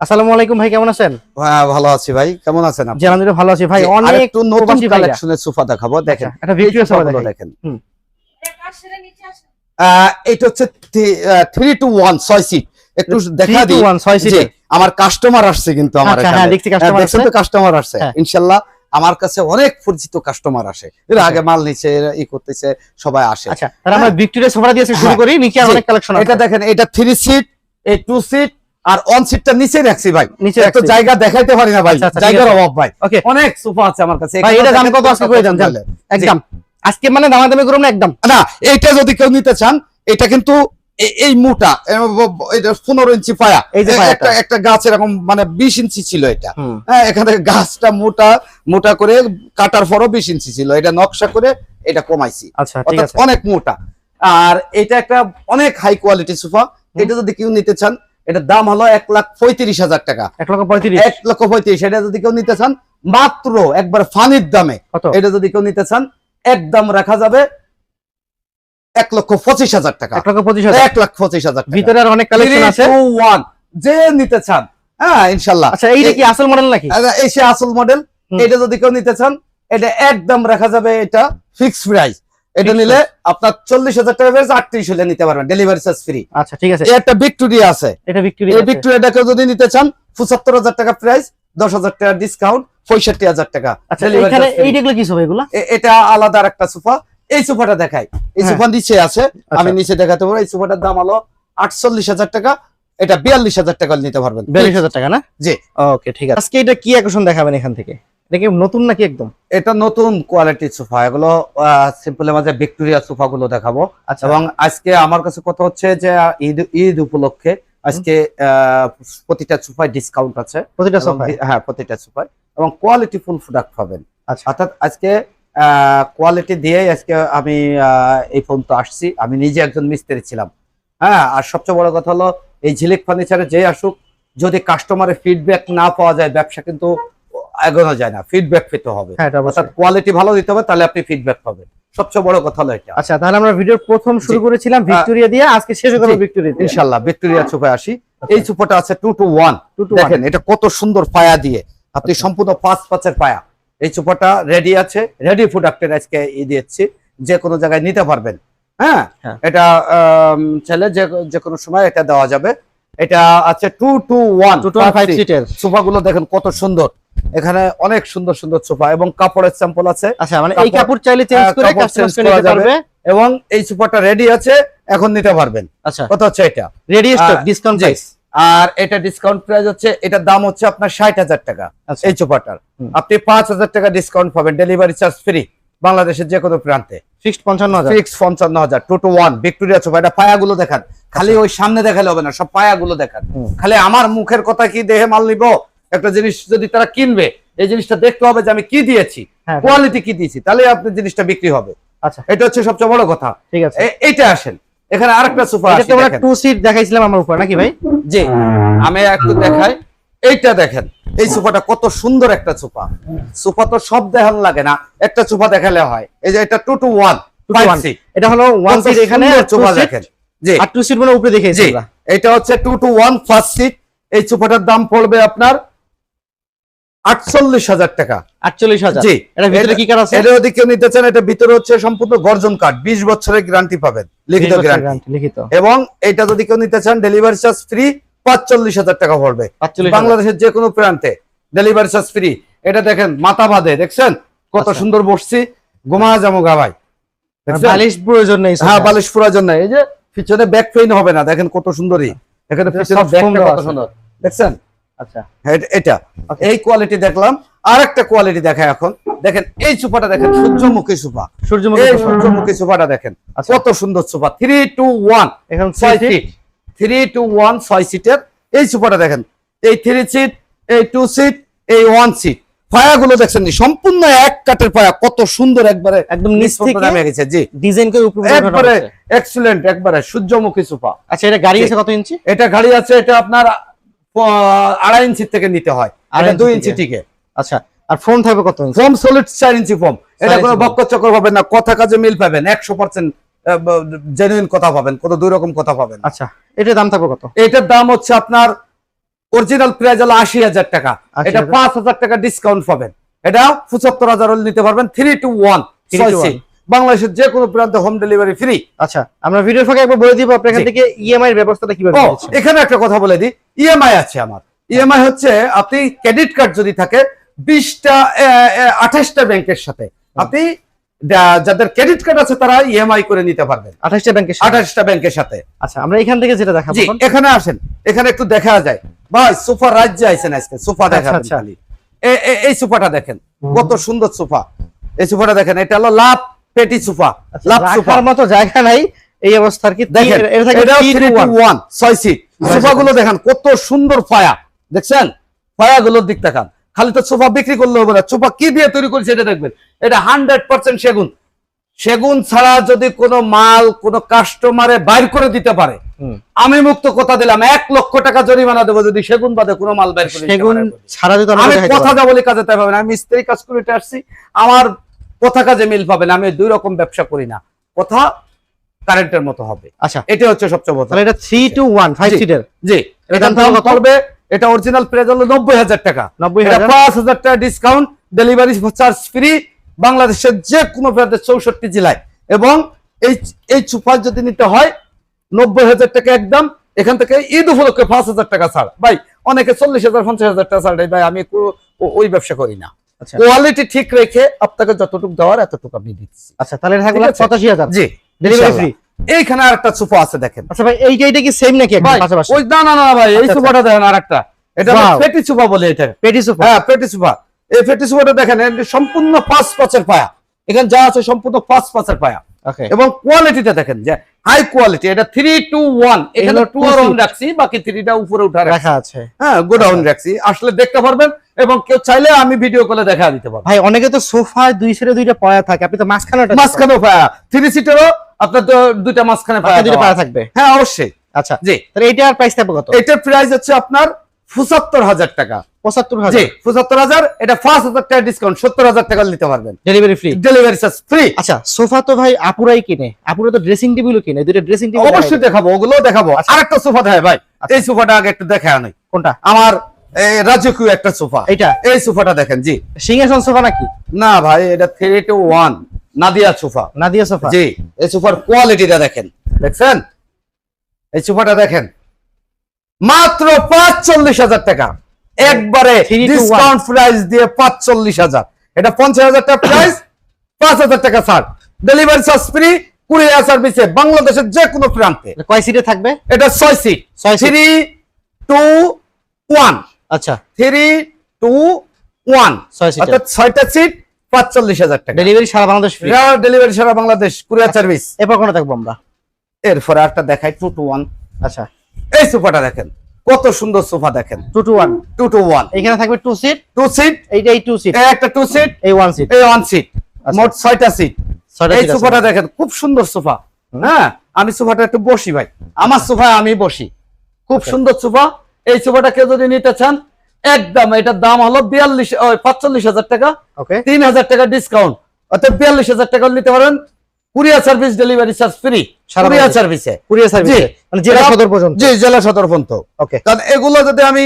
আসসালামু আলাইকুম ভাই কেমন আছেন? হ্যাঁ ভালো আছি ভাই। কেমন আছেন আপনি? আলহামদুলিল্লাহ ভালো আছি ভাই। অনেক আরেকটু নতুন কালেকশনের সোফা দেখাবো দেখেন। আচ্ছা, একটা দেখেন। এটা হচ্ছে টু ওয়ান ছয় সিট একটু দেখা দিই। one, ছয় আমার কাস্টমার আসছে কিন্তু আমার আচ্ছা, এখানে। হ্যাঁ, দেখছি হ্যাঁ, আসছে। তো কাস্টমার আসছে। ইনশাল্লাহ আমার কাছে অনেক পরিচিত কাস্টমার আসে। এর আচ্ছা। আগে মাল নিচে ই করতেছে সবাই আসে। আচ্ছা তাহলে আমরা ভিক্টোরিয়া সোফা দিয়ে শুরু। করি নিচে অনেক কালেকশন এটা দেখেন এটা থ্রি সিট এই টু সিট আর ওয়ান সিটটা নিচে রাখছি ভাই। নিচে রাখছি। জায়গা দেখাইতে পারি না ভাই। আচ্ছা, আচ্ছা, জায়গার অভাব ভাই। ওকে অনেক সোফা আছে আমার কাছে। ভাই এটা দাম কত আজকে করে দেন জান। একদম। আজকে মানে দামাদামি করুন না একদম। না এইটা যদি কেউ নিতে চান এটা কিন্তু এই মোটা পনেরো ইঞ্চি পায়া। এই যে এ- একটা একটা গাছ এরকম মানে বিশ ইঞ্চি ছিল এটা। হ্যাঁ এখানে গাছটা মোটা মোটা করে কাটার পরও বিশ ইঞ্চি ছিল। এটা নকশা করে এটা কমাইছি। আচ্ছা ঠিক আছে। অনেক মোটা। আর এটা একটা অনেক হাই কোয়ালিটি সোফা। এটা যদি কেউ নিতে চান এটার দাম হলো এক লাখ পঁয়ত্রিশ হাজার টাকা। এক লক্ষ পঁয়ত্রিশ। এক লক্ষ পঁয়ত্রিশ। এটা যদি কেউ নিতে চান মাত্র একবার ফানির দামে। এটা যদি কেউ নিতে চান একদম রাখা যাবে এক লক্ষ পঁচিশ হাজার টাকা। এক লক্ষ পঁচিশ এক লাখ পঁচিশ হাজার ভিতরে আর অনেক কালেকশন আছে? One, যে নিতে চান হ্যাঁ ইনশাল্লাহ। আচ্ছা এইটা কি আসল মডেল নাকি? এই- এই সে আসল মডেল এটা যদি কেউ নিতে চান এটা একদম রাখা যাবে এটা ফিক্স প্রাইস এটা নিলে আপনার চল্লিশ হাজার টাকা প্রাইস আটত্রিশ হলে নিতে পারবেন ডেলিভারি চার্জ ফ্রি আচ্ছা ঠিক আছে। একটা ভিক্টোরিয়া আছে। এটা ভিক্টোরিয়া এই। ভিক্টোরিয়াটাকে যদি নিতে চান পঁচাত্তর হাজার টাকা প্রাইস দশ হাজার টাকা ডিসকাউন্ট পঁয়ষট্টি হাজার টাকা আচ্ছা। এইগুলো কি সোফা এগুলো? এটা আলাদা একটা সোফা এই সোফাটা দেখাই। এই হ্যাঁ। সোফা নিচে আছে। আমি নিচে দেখাতে পারব এই সোফাটার দাম হলো আটচল্লিশ হাজার টাকা। এটা বিয়াল্লিশ হাজার টাকা নিতে পারবেন। বিয়াল্লিশ হাজার টাকা না? জি। ওকে ঠিক আছে। আজকে এটা কি আকর্ষণ দেখাবেন এখান থেকে? কি নতুন নাকি একদম? এটা নতুন কোয়ালিটির সোফা এগুলো সিম্পলের মাঝে ভিক্টোরিয়া সোফা গুলো দেখাবো। আচ্ছা। এবং আজকে আমার কাছে কথা হচ্ছে যে ঈদ ঈদ উপলক্ষে আজকে প্রতিটা সোফায় ডিসকাউন্ট আছে। প্রতিটা এবং সোফা হ্যাঁ প্রতিটা সোফায় এবং কোয়ালিটি ফুল প্রোডাক্ট পাবেন। আচ্ছা। অর্থাৎ আজকে কোয়ালিটি দিয়ে আজকে আমি এই ফোন তো আসছি। আমি নিজে একজন মিস্ত্রি ছিলাম। হ্যাঁ আর সবচেয়ে বড় কথা হলো এই ঝিলিক ফার্নিচারে যে আসুক যদি কাস্টমারের ফিডব্যাক না পাওয়া যায় ব্যবসা কিন্তু এগোনো যায় না ফিডব্যাক পেতে হবে। হ্যাঁ অর্থাৎ কোয়ালিটি ভালো দিতে হবে তাহলে আপনি ফিডব্যাক পাবেন। সবচেয়ে বড় কথা হলো এটা। আচ্ছা তাহলে আমরা ভিডিওর প্রথম শুরু করেছিলাম ভিক্টোরিয়া দিয়ে আজকে শেষ করব। ভিক্টোরিয়া দিয়ে। ইনশাল্লাহ ভিক্টোরিয়া সোফায় আসি। এই সোফাটা আছে two two one Two to one। দেখেন এটা কত সুন্দর পায়া দিয়ে। আপনি আচ্ছা। সম্পূর্ণ পাঁচ পাঁচের পায়া। এই সোফাটা রেডি আছে রেডি প্রোডাক্টের আজকে ই দিয়েছি। যে কোনো জায়গায় নিতে পারবেন। হ্যাঁ? হ্যাঁ। এটা চাইলে যে যে কোনো সময় এটা দেওয়া যাবে। এটা আছে two two one two two five সিটের সোফা গুলো দেখেন কত সুন্দর। এখানে অনেক সুন্দর সুন্দর সোফা এবং কাপড়ের স্যাম্পল আছে। আচ্ছা মানে এই কাপড়- চাইলে চেঞ্জ হ্যাঁ, করে যাবে। এবং এই সোফাটা রেডি আছে এখন নিতে পারবেন। আচ্ছা। কত হচ্ছে এটা। রেডি স্টক ডিসকাউন্ট প্রাইস আর এটা ডিসকাউন্ট প্রাইস হচ্ছে এটার দাম হচ্ছে আপনার ষাট হাজার টাকা আচ্ছা। এই সোফাটার। আপনি পাঁচ হাজার টাকা ডিসকাউন্ট পাবেন ডেলিভারি চার্জ ফ্রি বাংলাদেশের যে কোনো প্রান্তে। ফিক্সড পঞ্চান্ন হাজার। ফিক্স পঞ্চান্ন হাজার two two one Victoria sofa এটা পায়াগুলো দেখান। খালি ওই সামনে দেখালে হবে না সব পায়াগুলো দেখান। খালি আমার মুখের কথা কি দেখে মাল নিব? একটা জিনিস যদি তারা কিনবে এই জিনিসটা দেখতে হবে যে আমি কি দিয়েছি হ্যাঁ কোয়ালিটি কি দিয়েছি তাহলে আপনার জিনিসটা বিক্রি হবে। আচ্ছা। এটা হচ্ছে সবচেয়ে বড় কথা। ঠিক আছে। এইটা আসেন। এখানে আরেকটা সোফা আছে তো টু সিট দেখাইছিলাম আমার উপর নাকি ভাই? জি। আমি একটু দেখাই। এইটা দেখেন এই সোফাটা কত সুন্দর একটা সোফা। সোফা তো সব দেখান লাগে না একটা সোফা দেখালে হয়। এই যে এটা টু টু ওয়ান। এটা হলো ওয়ান সিট এখানে সোফা দেখেন। জি। আর টু সিট মানে উপরে দেখেছি জি। এটা হচ্ছে two two one first seat এই সোফাটার দাম পড়বে আপনার আটচল্লিশ হাজার টাকা। আটচল্লিশ হাজার। জি। এটা ভিতরে কি কার আছে? এটা যদি কেউ নিতে চান এটা ভিতরে হচ্ছে সম্পূর্ণ গর্জন কার্ড বিশ বছরের গ্যারান্টি পাবেন লিখিত গ্যারান্টি লিখিত। এবং এটা যদি কেউ নিতে চান ডেলিভারি চার্জ ফ্রি পাঁচচল্লিশ হাজার টাকা পড়বে। বাংলাদেশের যে কোনো প্রান্তে ডেলিভারি চার্জ ফ্রি এটা দেখেন মাথা বাঁধে দেখছেন? কত আচ্ছা। সুন্দর বসছি। ঘুমা যাব গা ভাই। দেখছেন? বালিশ প্রয়োজন নেই হ্যাঁ বালিশ প্রয়োজন নাই এই যে পিছনে ব্যাক পেইন হবে না দেখেন কত সুন্দরই। এখানে পিছনে soft foam ব্যাকটা দেওয়া কত সুন্দর। দেখছেন? আচ্ছা। হ্যাঁ, এটা- এটা। এই কোয়ালিটি দেখলাম। আর একটা কোয়ালিটি এখন। দেখেন এই সোফাটা দেখেন সূর্যমুখী সোফা সূর্যমুখী সূর্যমুখী সোফাটা দেখেন আচ্ছা। কত সুন্দর সোফা থ্রি টু ওয়ান এখন ছয় সিট থ্রি টু ওয়ান ছয় সিটের এই সোফাটা দেখেন এই থ্রি সিট এই টু সিট এই ওয়ান সিট পায়াগুলো দেখছেন সম্পূর্ণ এক কাঠের পায়া কত সুন্দর একবারে একদম নিচ থেকে নামে গেছে জি। ডিজাইন করে উপরে একবারে এক্সিলেন্ট একবারে সূর্যমুখী সোফা আচ্ছা এটা গাড়ি আছে কত ইঞ্চি? এটা গাড়ি আছে এটা আপনার আড়াই ইঞ্চি থেকে নিতে হয়। ইঞ্চি দুই ইঞ্চি টিকে। আচ্ছা আর ফোন থাকবে কত ফোম সলিড চার ইঞ্চি ফোম এটা কোনো বক্ক চক্কর পাবেন না কথা কাজে মিল পাবেন একশো পার্সেন্ট জেনুইন কথা পাবেন কত দুই রকম কথা পাবেন। আচ্ছা এটার দাম থাকবে কত? এটার দাম হচ্ছে আপনার অরিজিনাল প্রাইস হলো আশি হাজার টাকা। এটা পাঁচ হাজার টাকা ডিসকাউন্ট পাবেন। এটা পঁচাত্তর হাজার নিতে পারবেন থ্রি টু ওয়ান 3 to 1 বাংলাদেশের যে কোনো প্রান্তে হোম ডেলিভারি ফ্রি আচ্ছা আমরা ভিডিওর ফাঁকে একবার বলে দিব আপনার এখান থেকে ইএমআই এর ব্যবস্থাটা কীভাবে এখানে একটা কথা বলে দিই ইএমআই আছে আমার। ইএমআই হচ্ছে আপনি ক্রেডিট কার্ড যদি থাকে বিশটা আঠাশটা ব্যাংকের সাথে। আপনি যাদের ক্রেডিট কার্ড আছে তারা ইএমআই করে নিতে পারবেন। আঠাশটা ব্যাংকের আঠাশটা ব্যাংকের সাথে। আচ্ছা আমরা এখান থেকে যেটা দেখাবো এখানে। আসেন। এখানে একটু দেখা যায়। ভাই সোফা রাজ্যে আইছেন আজকে। সোফা আচ্ছা, দেখাবেন আচ্ছা। এই সোফাটা দেখেন। কত সুন্দর সোফা। এই সোফাটা দেখেন এটা হলো লাভ পেটি সোফা। আচ্ছা, লাভ সোফা। রাখার মতো জায়গা নাই। এই অবস্থার কি? দেখেন এটা one, ছয় সিট সোফা গুলো দেখেন কত সুন্দর ফায়া। দেখছেন? ফায়া গুলোর দিক তাকান খালি তো সোফা বিক্রি করলে হবে না। সোফা কি দিয়ে তৈরি করেছে এটা দেখবেন। এটা হান্ড্রেড পার্সেন্ট সেগুন। সেগুন ছাড়া যদি কোনো মাল কোনো কাস্টমারে বাইর করে দিতে পারে আমি মুক্ত কথা দিলাম। এক লক্ষ টাকা জরিমানা দেবো যদি সেগুন বাদে কোনো মাল বাইর করে সেগুন ছাড়া যদি আমি কথা যা বলি কাজে তাই পাবেন। আমি স্ত্রী কাজ করে এটা আসছি। আমার কথা কাজে মিল পাবেন আমি দুই রকম ব্যবসা করি না। কথা কারেন্টের মতো হবে। আচ্ছা। এটা হচ্ছে সবচেয়ে বড় এটা থ্রি টু ওয়ান ফাইভ। সিটের জি। এটার এটার এটা অরিজিনাল প্রাইস হলো নব্বই হাজার টাকা। পাঁচ হাজার টাকা ডিসকাউন্ট ডেলিভারি চার্জ ফ্রি বাংলাদেশের যে কোনো প্রান্তের চৌষট্টি জেলায়। এবং এই এই চুপার যদি নিতে হয় নব্বই হাজার টাকা একদম এখান থেকে ঈদ উপলক্ষে পাঁচ হাজার টাকা ছাড়। ভাই অনেকে চল্লিশ হাজার পঞ্চাশ হাজার টাকা ছাড় দেয়। ভাই আমি ওই ব্যবসা করি না। আচ্ছা। কোয়ালিটি ঠিক রেখে আপনাকে যতটুকু দেওয়ার এতটুকু আমি দিচ্ছি। আচ্ছা তাহলে পঁচাশি হাজার। জি ডেলিভারি ফ্রি এইখানে আর একটা সোফা আছে দেখেন। আচ্ছা ভাই এইটা এইটা কি সেম নাকি একদম পাশাপাশি? ওই না না না ভাই এই আচ্ছা, সোফাটা দেখেন আর একটা এটা পেটি সোফা বলে এটা। পেটি সোফা। হ্যাঁ পেটি সোফা। এই পেটি সোফাটা দেখেন এটা সম্পূর্ণ পাঁচ পাঁচের পায়া। এখানে যা আছে সম্পূর্ণ পাঁচ পাঁচের পায়া। ওকে এবং কোয়ালিটিটা দেখেন যে হাই কোয়ালিটি এটা থ্রি টু ওয়ান এখানে টু seat। রাখছি বাকি থ্রিটা উপরে উঠা রাখা আছে। হ্যাঁ গোডাউন রাখছি। আসলে দেখতে পারবেন এবং কেউ চাইলে আমি ভিডিও কলে দেখা দিতে পারব। ভাই অনেকে তো সোফায় দুই সাইডে দুইটা পায়া থাকে আপনি তো মাঝখানে মাঝখানেও পায়া। থ্রি সিটেরও আপনার তো দুইটা মাঝখানে দুইটা পায়া থাকবে? হ্যাঁ অবশ্যই। আচ্ছা জি। তাহলে এইটার প্রাইস থাকবে কত? এটার প্রাইস হচ্ছে আপনার পঁচাত্তর হাজার টাকা। পঁচাত্তর জি হাজার পঁচাত্তর হাজার এটা পাঁচ হাজার টাকা ডিসকাউন্ট সত্তর হাজার টাকা নিতে পারবেন। Delivery free delivery charge free আচ্ছা সোফা তো ভাই আপুরাই কিনে আপুরা তো ড্রেসিং টেবিলও কিনে দুইটা ড্রেসিং টেবিল অবশ্যই দেখাবো ওগুলো দেখাবো। আচ্ছা। আরেকটা সোফা দেখায় ভাই এই সোফাটা আগে একটু দেখে আনি। কোনটা? আমার এই, রাজকীয় একটা সোফা। এইটা? এই সোফাটা দেখেন জি। সিংহাসন সোফা নাকি? না ভাই এটা three two one Nadia sofa. Nadia sofa? জি এই সোফার কোয়ালিটিটা দেখেন। দেখছেন? এই সোফাটা দেখেন। মাত্র পাঁচচল্লিশ হাজার টাকা। একবারে. ডিসকাউন্ট প্রাইস দিয়ে পাঁচচল্লিশ হাজার। এটা পঞ্চাশ হাজার টাকা প্রাইস পাঁচ হাজার টাকা ছাড়। ডেলিভারি চার্জ ফ্রি কুরিয়ার সার্ভিসে বাংলাদেশের যে কোনো প্রান্তে কয় সিটে থাকবে? এটা ছয় সিট থ্রি টু ওয়ান আচ্ছা। থ্রি টু ওয়ান ছয় সিট অর্থাৎ ছয়টা সিট পাঁচচল্লিশ হাজার টাকা। ডেলিভারি সারা বাংলাদেশ ফ্রি ডেলিভারি সারা বাংলাদেশ কুরিয়ার সার্ভিস এরপর কোনটা থাকব আমরা? এরপরে একটা দেখাই টু টু ওয়ান আচ্ছা। এই সোফাটা দেখেন কত সুন্দর সোফা দেখেন। Two two one two two one এখানে থাকবে টু সিট টু সিট এইটা এই টু সিট এই একটা টু সিট এই ওয়ান সিট এই ওয়ান সিট আচ্ছা। মোট ছয়টা সিট ছয়টা এই সোফাটা দেখেন খুব সুন্দর সোফা। হ্যাঁ আমি সোফাটা একটু বসি ভাই। আমার সোফায় আমি বসি। খুব সুন্দর সোফা। এই সোফাটা কেউ যদি নিতে চান একদম এটার দাম হলো বিয়াল্লিশ পাঁচচল্লিশ হাজার টাকা। তিন হাজার টাকা ডিসকাউন্ট অর্থাৎ বিয়াল্লিশ হাজার টাকা নিতে পারেন courier service delivery charge free courier সার্ভিসে। কুরিয়ার সার্ভিস মানে জেলা সদর পর্যন্ত। জি জেলা সদর পর্যন্ত। ওকে কারণ এগুলো যদি আমি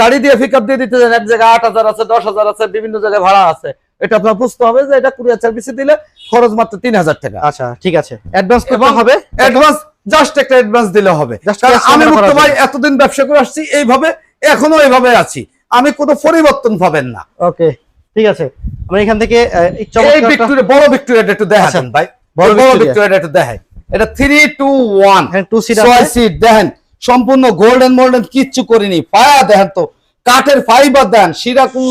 গাড়ি দিয়ে দিয়ে দিতে যাই এক জায়গায় আট হাজার আছে দশ হাজার আছে বিভিন্ন জায়গায় ভাড়া আছে এটা আপনার বুঝতে হবে যে এটা কুরিয়ার সার্ভিসে দিলে খরচ মাত্র তিন হাজার টাকা। আচ্ছা ঠিক আছে। অ্যাডভান্স করতে হবে। অ্যাডভান্স জাস্ট একটা অ্যাডভান্স দিলে হবে। আমি মুক্ত ভাই এতদিন ব্যবসা করে আসছি এইভাবে এখনও এইভাবে আছি। আমি কোনো পরিবর্তন পাবেন না। ওকে ঠিক আছে। আমরা এখান থেকে এই ভিক্টোরিয়া বড় ভিক্টোরিয়াটা একটু দেখাচ্ছেন। ভাই। বড় বড় বড় ভিক্টোরিয়া। ভিক্টোরিয়াটা একটু দেখাই। এটা three two one two seat seat দেখেন সম্পূর্ণ গোল্ডেন মোল্ডেন কিচ্ছু করিনি। পায়া দেখেন তো কাঠের ফাইবার দেন সিরাকু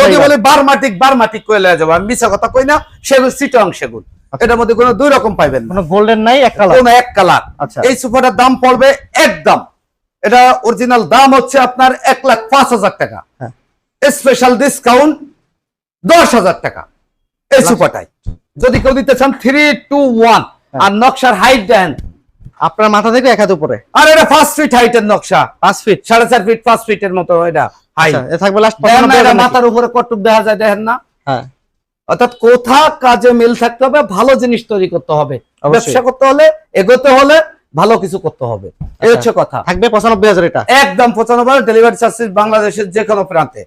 যদি। বলে বারমাটিক বারমাটিক কইলে যাব। আমি মিছা কথা কই না সেগুন সিটং সেগুন। আচ্ছা। এটার মধ্যে কোনো দুই রকম পাইবেন কোনো গোল্ডেন নাই এক কালার কোন এক কালার আচ্ছা। এই সোফাটার দাম পড়বে একদম এটা অরিজিনাল দাম হচ্ছে আপনার এক লাখ পাঁচ হাজার টাকা। হ্যাঁ। স্পেশাল ডিসকাউন্ট দশ হাজার টাকা। এই সোফাটাই যদি কেউ দিতে চান থ্রি টু ওয়ান হ্যাঁ। আর নকশার হাইট দেন। আপনার মাথা থেকে এক হাত উপরে। আর এটা পাঁচ ফিট হাইটের নকশা। পাঁচ ফিট সাড়ে চার ফিট পাঁচ ফিটের মতো এটা হাইট আচ্ছা এ থাকবে লাস্ট মাথার উপরে কটুক দেখা যায় দেখেন না। হ্যাঁ। অর্থাৎ কোথা কাজে মিল থাকতে হবে ভালো জিনিস তৈরি করতে হবে। ব্যবসা করতে হলে এগোতে হলে ভালো কিছু করতে হবে। এই আচ্ছা। হচ্ছে কথা। থাকবে পঁচানব্বই হাজার এটা? একদম পঁচানব্বই ডেলিভারি চার্জেস বাংলাদেশের যে কোনো প্রান্তে।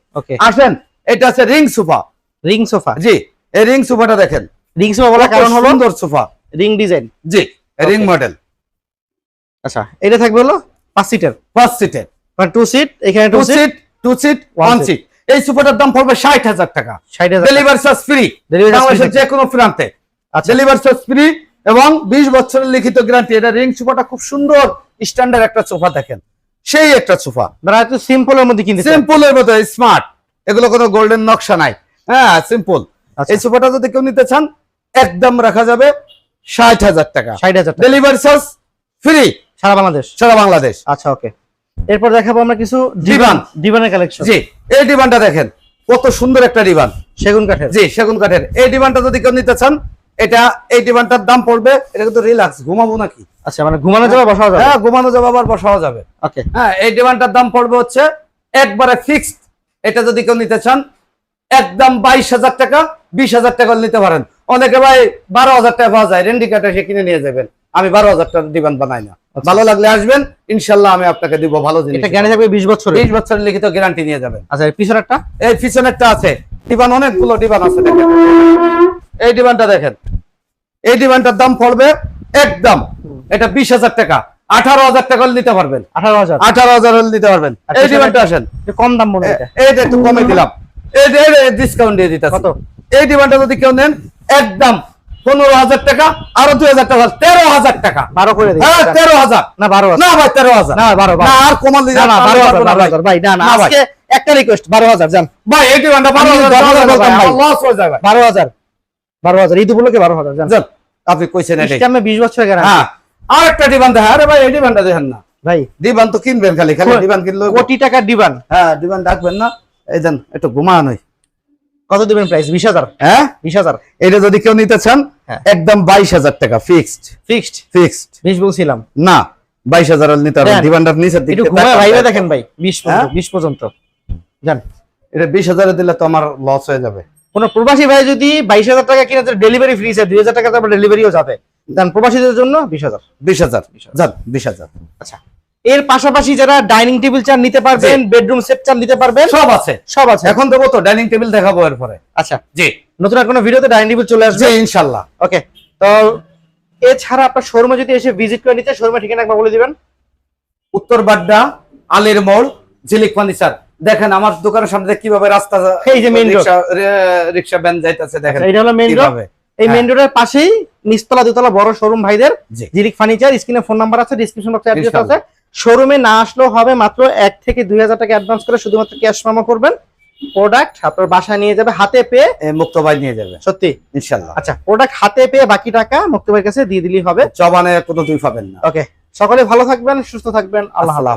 আসেন এটা আছে রিং সোফা রিং সোফা জি এই রিং সোফাটা দেখেন। রিং সোফা বলার কারণ হলো সুন্দর সোফা রিং ডিজাইন জি রিং মডেল আচ্ছা এটা থাকবে হলো পাঁচ সিটের পাঁচ সিটের মানে টু সিট এখানে two seat two seat one seat এই সোফাটার দাম পড়বে ষাট হাজার টাকা। ষাট হাজার ডেলিভারি চার্জ ফ্রি বাংলাদেশের free যে কোনো প্রান্তে। আচ্ছা। ডেলিভারি চার্জ ফ্রি এবং বিশ বছরের লিখিত গ্যারান্টি এটা রিং সোফাটা খুব সুন্দর স্ট্যান্ডার্ড একটা সোফা দেখেন। সেই একটা সোফা মানে সিম্পলের মধ্যে কিনতে। সিম্পলের মতো স্মার্ট এগুলো কোনো গোল্ডেন নকশা নাই। হ্যাঁ সিম্পল আচ্ছা। এই সোফাটা যদি কেউ নিতে চান একদম রাখা যাবে ষাট হাজার টাকা। ষাট হাজার ডেলিভারি চার্জ ফ্রি সারা বাংলাদেশ? সারা বাংলাদেশ। আচ্ছা ওকে এরপর দেখাবো আমরা কিছু ডিভান। ডিভানের কালেকশন জি এই ডিমান্ডটা দেখেন। কত সুন্দর একটা ডিমান্ড সেগুন কাঠের। জি সেগুন কাঠের। এই ডিমান্ডটা যদি কেউ নিতে চান এটা এই ডিমান্ডটার দাম পড়বে এটা কিন্তু রিল্যাক্স ঘুমাবো নাকি? আচ্ছা মানে ঘুমানো যাবে বসাও যাবে? হ্যাঁ ঘুমানো যাবে আবার বসাও যাবে। ওকে হ্যাঁ এই ডিমান্ডটার দাম পড়বে হচ্ছে একবারে ফিক্সড এটা যদি কেউ নিতে চান একদম বাইশ হাজার টাকা বিশ হাজার টাকা নিতে পারেন। অনেকে ভাই বারো হাজার টাকা পাওয়া যায় রেন্ডি কাটা সে কিনে নিয়ে যাবেন। আমি বারো হাজার টাকা ডিমান্ড বানাই না। আচ্ছা। ভালো লাগলে আসবেন ইনশাল্লাহ আমি আপনাকে দিব ভালো জিনিস। এটা জ্ঞানে থাকবে বিশ বছরের? বিশ বছরের লিখিত গ্যারান্টি নিয়ে যাবেন। আচ্ছা পিছনেরটা? এই পিছনেরটা আছে। ডিবান অনেকগুলো ডিবান আছে দেখেন। এই ডিবানটা দেখেন। এই ডিবানটার দাম পড়বে একদম। এটা বিশ হাজার টাকা। আঠারো হাজার টাকা নিতে পারবেন। আঠারো হাজার। আঠারো হাজার নিতে পারবেন। এই পিছনে- ডিবানটা আসেন। কম দাম মনে এইটা একটু কমে দিলাম। এই ডিসকাউন্ট দিয়ে দিতে কত? এই ডিমান্ডটা যদি কেউ নেন একদম পনেরো হাজার টাকা আরও দুই হাজার টাকা তেরো হাজার টাকা। বারো করে হ্যাঁ তেরো হাজার। না বারো না ভাই তেরো হাজার। না বারো না আর কমাল না না বারো হাজার ভাই না না আজকে একটা রিকোয়েস্ট বারো হাজার যান ভাই এই ডিমান্ডটা বারো হাজার বারো হাজার। বারো হাজার ঈদ উপলক্ষে বারো হাজার আপনি কইছেন এটাই। বিশ বছর হ্যাঁ আর একটা দেখেন। আরে ভাই এই ডিমান্ডটা দেখেন না। ভাই। ডিমান্ড তো কিনবেন খালি খালি ডিমান্ড কিনলো কোটি টাকার ডিবান। হ্যাঁ ডিমান্ড ডাকবেন না। এই দেন একটু ঘুমানোই কত দিবেন প্রাইস বিশ হাজার? হ্যাঁ? বিশ হাজার। এটা যদি কেউ নিতে চান হ্যাঁ। একদম বাইশ হাজার টাকা ফিক্সড ফিক্সড ফিক্সড বিশ বলছিলাম। না বাইশ হাজার নিতে দেন। ডিমান্ডার নিচের দিকে দেখেন ভাই বিশ হ্যাঁ? বিশ পর্যন্ত। যান। এটা বিশ হাজারে দিলে তো আমার লস হয়ে যাবে। কোন প্রবাসী ভাই যদি বাইশ হাজার টাকা কিনে ডেলিভারি ফ্রি আছে দুই হাজার টাকা তারপর ডেলিভারিও যাবে। দেন প্রবাসীদের জন্য বিশ হাজার। বিশ হাজার। যান বিশ হাজার। আচ্ছা। এর পাশাপাশি যারা ডাইনিং টেবিল চেয়ার নিতে পারবেন বেডরুম সেট চেয়ার নিতে পারবেন সব আছে। সব আছে। এখন দেবো তো ডাইনিং টেবিল দেখাবো এরপরে। আচ্ছা। জি। নতুন আর কোনো ভিডিওতে ডাইনিং টেবিল চলে আসবে? ইনশাল্লাহ। ওকে। তো এছাড়া আপনার শোরুমে যদি এসে ভিজিট করে নিতে শোরুমে ঠিকানা একবার বলে দিবেন। উত্তর বাড্ডা আলের মোড় ঝিলিক ফার্নিচার। দেখেন আমার দোকানের সামনে কীভাবে রাস্তা এই যে road। রিক্সা ভ্যান যাইতেছে দেখেন এটা হলো মেইন রোড এই হ্যাঁ। মেইন রোডের পাশেই নিচতলা দুতলা বড় শোরুম ভাইদের জিরিক ফার্নিচার স্ক্রিনে ফোন নাম্বার আছে ডিসক্রিপশন বক্সে অ্যাড্রেস আছে। শোরুমে না আসলেও হবে মাত্র এক থেকে দুই হাজার টাকা অ্যাডভান্স করে শুধুমাত্র ক্যাশ মেমো করবেন। প্রোডাক্ট আপনার বাসায় নিয়ে যাবে হাতে পেয়ে এ মুক্ত ভাই নিয়ে যাবে। সত্যি? ইনশাল্লাহ আচ্ছা প্রোডাক্ট হাতে পেয়ে বাকি টাকা মুক্তবের কাছে দিয়ে দিলেই হবে। জবানে কোনো দুই পাবেন না। ওকে সকলে ভালো থাকবেন সুস্থ থাকবেন। আল্লাহ আসসালাম